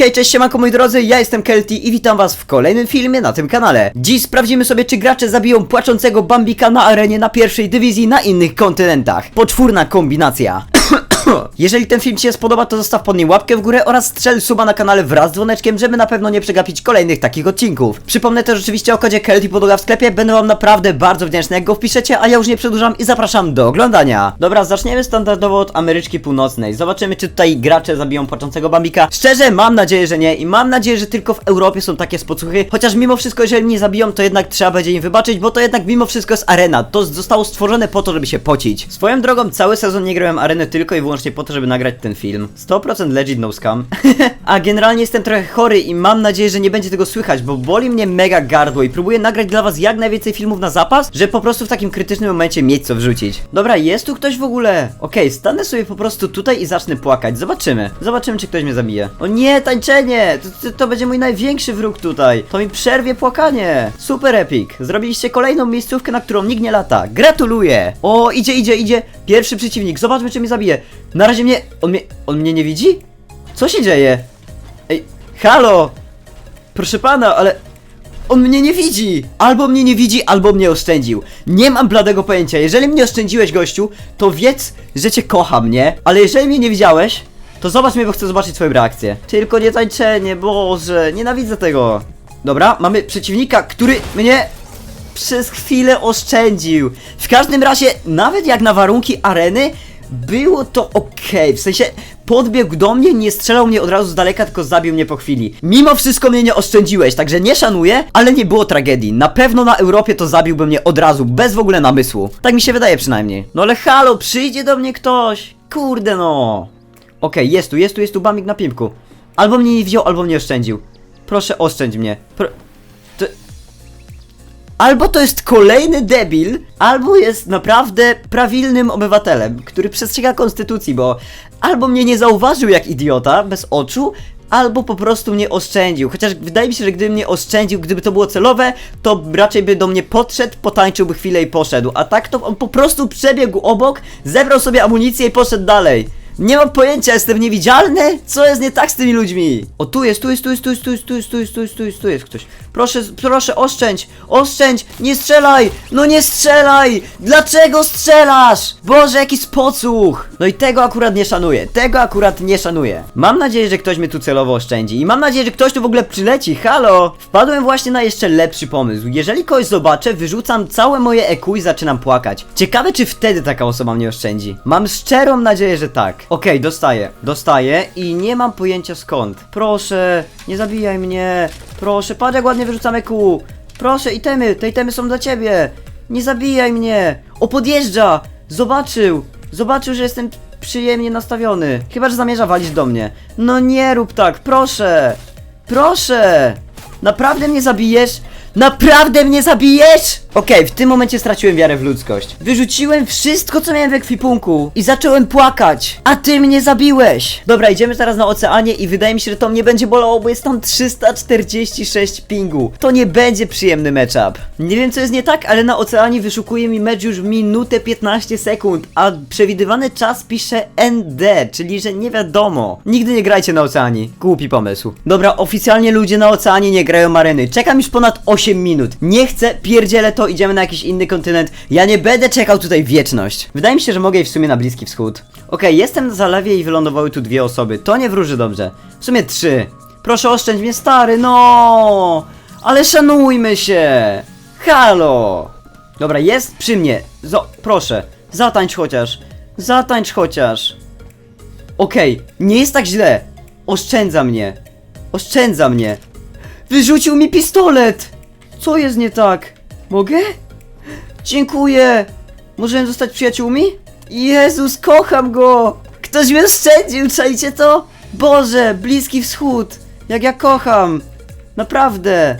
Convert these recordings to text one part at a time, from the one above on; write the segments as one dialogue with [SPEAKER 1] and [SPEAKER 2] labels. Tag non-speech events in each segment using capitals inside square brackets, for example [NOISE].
[SPEAKER 1] Hej, cześć, siemanko moi drodzy, ja jestem Kelty i witam was w kolejnym filmie na tym kanale. Dziś sprawdzimy sobie, czy gracze zabiją płaczącego Bambika na arenie na pierwszej dywizji na innych kontynentach. Poczwórna kombinacja. [COUGHS] Jeżeli ten film Ci się spodoba, to zostaw pod nim łapkę w górę oraz strzel suba na kanale wraz z dzwoneczkiem, żeby na pewno nie przegapić kolejnych takich odcinków. Przypomnę też oczywiście o kodzie Kelty Podłoga w sklepie, będę Wam naprawdę bardzo wdzięczny, jak go wpiszecie, a ja już nie przedłużam i zapraszam do oglądania. Dobra, zaczniemy standardowo od Ameryczki Północnej. Zobaczymy, czy tutaj gracze zabiją płaczącego Bambika. Szczerze, mam nadzieję, że nie i mam nadzieję, że tylko w Europie są takie spocuchy, chociaż mimo wszystko, jeżeli mnie zabiją, to jednak trzeba będzie im wybaczyć, bo to jednak mimo wszystko jest arena. To zostało stworzone po to, żeby się pocić. Swoją drogą, cały sezon nie grałem arenę tylko i wyłącznie po to, żeby nagrać ten film. 100% legit no scam. [LAUGHS] A generalnie jestem trochę chory i mam nadzieję, że nie będzie tego słychać, bo boli mnie mega gardło i próbuję nagrać dla was jak najwięcej filmów na zapas, żeby po prostu w takim krytycznym momencie mieć co wrzucić. Dobra, jest tu ktoś w ogóle? Okej, stanę sobie po prostu tutaj i zacznę płakać. Zobaczymy. Zobaczymy, czy ktoś mnie zabije. O nie, tańczenie! To, to, to będzie mój największy wróg tutaj. To mi przerwie płakanie. Super epic. Zrobiliście kolejną miejscówkę, na którą nikt nie lata. Gratuluję! O, idzie, idzie, idzie. Pierwszy przeciwnik. Zobaczmy, czy mnie zabije. Na razie mnie... On mnie... On mnie nie widzi? Co się dzieje? Ej, halo! Proszę pana, ale... On mnie nie widzi! Albo mnie nie widzi, albo mnie oszczędził. Nie mam bladego pojęcia. Jeżeli mnie oszczędziłeś, gościu, to wiedz, że cię kocham, nie? Ale jeżeli mnie nie widziałeś, to zobacz mnie, bo chcę zobaczyć twoją reakcję. Tylko nie tańczenie, Boże, nienawidzę tego. Dobra, mamy przeciwnika, który mnie przez chwilę oszczędził. W każdym razie, nawet jak na warunki areny, było to okej. W sensie, podbiegł do mnie, nie strzelał mnie od razu z daleka, tylko zabił mnie po chwili. Mimo wszystko mnie nie oszczędziłeś, także nie szanuję, ale nie było tragedii. Na pewno na Europie to zabiłby mnie od razu, bez w ogóle namysłu. Tak mi się wydaje przynajmniej. No ale halo, przyjdzie do mnie ktoś. Kurde no. Okej, jest tu, jest tu, jest tu Bamik na pimpku. Albo mnie nie wziął, albo mnie oszczędził. Proszę, oszczędź mnie. Pro... To... Albo to jest kolejny debil, albo jest naprawdę prawilnym obywatelem, który przestrzega konstytucji, bo albo mnie nie zauważył jak idiota, bez oczu, albo po prostu mnie oszczędził. Chociaż wydaje mi się, że gdyby mnie oszczędził, gdyby to było celowe, to raczej by do mnie podszedł, potańczyłby chwilę i poszedł. A tak to on po prostu przebiegł obok, zebrał sobie amunicję i poszedł dalej. Nie mam pojęcia, jestem niewidzialny? Co jest nie tak z tymi ludźmi? O, tu jest, tu jest, tu jest, tu jest, tu jest, tu jest, tu jest, tu jest, tu jest, tu jest ktoś. Proszę, proszę, oszczędź, oszczędź, nie strzelaj, no nie strzelaj! Dlaczego strzelasz? Boże, jaki spocuch! No i tego akurat nie szanuję, tego akurat nie szanuję. Mam nadzieję, że ktoś mnie tu celowo oszczędzi i mam nadzieję, że ktoś tu w ogóle przyleci, halo! Wpadłem właśnie na jeszcze lepszy pomysł. Jeżeli kogoś zobaczę, wyrzucam całe moje EQ i zaczynam płakać. Ciekawe, czy wtedy taka osoba mnie oszczędzi. Mam szczerą nadzieję, że tak. Okej, dostaję, dostaję i nie mam pojęcia skąd. Proszę, nie zabijaj mnie. Proszę, patrz jak ładnie wyrzucamy kół. Proszę, itemy, te itemy są dla ciebie. Nie zabijaj mnie. O, podjeżdża. Zobaczył. Zobaczył, że jestem przyjemnie nastawiony. Chyba, że zamierza walić do mnie. No nie rób tak, proszę. Proszę. Naprawdę mnie zabijesz? Naprawdę mnie zabijesz? Okej, w tym momencie straciłem wiarę w ludzkość. Wyrzuciłem wszystko, co miałem w ekwipunku i zacząłem płakać. A ty mnie zabiłeś. Dobra, idziemy teraz na oceanie i wydaje mi się, że to mnie będzie bolało, bo jest tam 346 pingu. To nie będzie przyjemny matchup. Nie wiem, co jest nie tak, ale na oceanie wyszukuje mi mecz już minutę 15 sekund, a przewidywany czas pisze ND, czyli że nie wiadomo. Nigdy nie grajcie na oceanie. Głupi pomysł. Dobra, oficjalnie ludzie na oceanie nie grają areny. Czekam już ponad 8 minut. Nie chcę, pierdzielę to, idziemy na jakiś inny kontynent. Ja nie będę czekał tutaj wieczność. Wydaje mi się, że mogę iść w sumie na Bliski Wschód. Okej, jestem na zalewie i wylądowały tu dwie osoby. To nie wróży dobrze. W sumie trzy. Proszę oszczędź mnie, stary, no! Ale szanujmy się! Halo! Dobra, jest przy mnie. Zo proszę, zatańcz chociaż. Zatańcz chociaż. Okej, nie jest tak źle. Oszczędza mnie. Oszczędza mnie. Wyrzucił mi pistolet! Co jest nie tak? Mogę? Dziękuję! Możemy zostać przyjaciółmi? Jezus, kocham go! Ktoś mnie oszczędził, czajcie to? Boże, Bliski Wschód! Jak ja kocham! Naprawdę!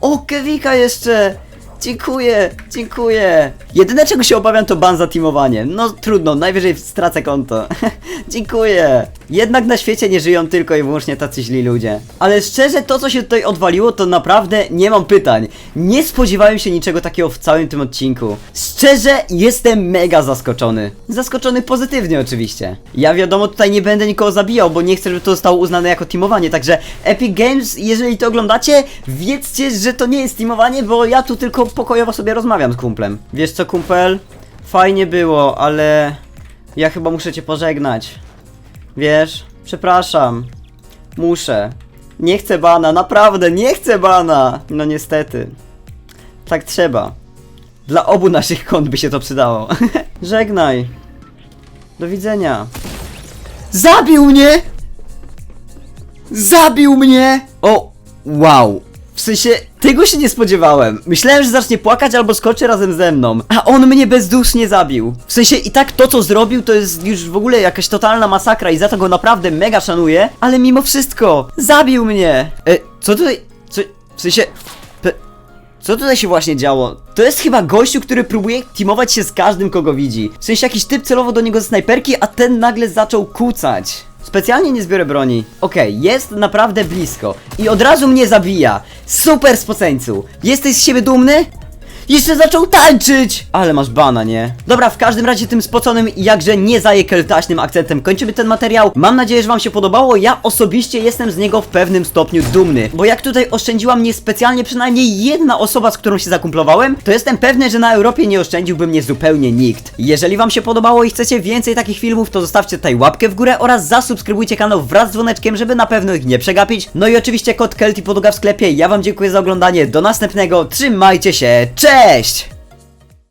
[SPEAKER 1] O, Kewika jeszcze! Dziękuję, dziękuję. Jedyne czego się obawiam to ban za teamowanie. No trudno, najwyżej stracę konto. [LAUGHS] dziękuję. Jednak na świecie nie żyją tylko i wyłącznie tacy źli ludzie. Ale szczerze, to co się tutaj odwaliło, to naprawdę nie mam pytań. Nie spodziewałem się niczego takiego w całym tym odcinku. Szczerze, jestem mega zaskoczony. Zaskoczony pozytywnie oczywiście. Ja wiadomo, tutaj nie będę nikogo zabijał, bo nie chcę, żeby to zostało uznane jako teamowanie, także Epic Games, jeżeli to oglądacie, wiedzcie, że to nie jest teamowanie, bo ja tu tylko pokojowo sobie rozmawiam z kumplem. Wiesz co, kumpel? Fajnie było, ale ja chyba muszę cię pożegnać. Wiesz, przepraszam. Muszę. Nie chcę bana, naprawdę, nie chcę bana! No niestety. Tak trzeba. Dla obu naszych kont by się to przydało. [LAUGHS] Żegnaj. Do widzenia. Zabił mnie! Zabił mnie! O, wow. W sensie, tego się nie spodziewałem. Myślałem, że zacznie płakać albo skoczy razem ze mną. A on mnie bezdusznie zabił. W sensie, i tak to, co zrobił, to jest już w ogóle jakaś totalna masakra i za to go naprawdę mega szanuję. Ale mimo wszystko, zabił mnie! E, co tutaj... Co... W sensie... Co tutaj się właśnie działo? To jest chyba gościu, który próbuje teamować się z każdym, kogo widzi. W sensie jakiś typ celowo do niego ze snajperki, a ten nagle zaczął kucać. Specjalnie nie zbiorę broni. Okej, jest naprawdę blisko. I od razu mnie zabija. Super spoceńcu. Jesteś z siebie dumny? Jeszcze zaczął tańczyć! Ale masz bana, nie? Dobra, w każdym razie tym spoconym i jakże nie zajekeltaśnym akcentem kończymy ten materiał. Mam nadzieję, że wam się podobało. Ja osobiście jestem z niego w pewnym stopniu dumny. Bo jak tutaj oszczędziła mnie specjalnie przynajmniej jedna osoba, z którą się zakumplowałem, to jestem pewny, że na Europie nie oszczędziłby mnie zupełnie nikt. Jeżeli wam się podobało i chcecie więcej takich filmów, to zostawcie tutaj łapkę w górę oraz zasubskrybujcie kanał wraz z dzwoneczkiem, żeby na pewno ich nie przegapić. No i oczywiście kod Kelty podłoga w sklepie. Ja wam dziękuję za oglądanie. Do następnego. Trzymajcie się. Cześć!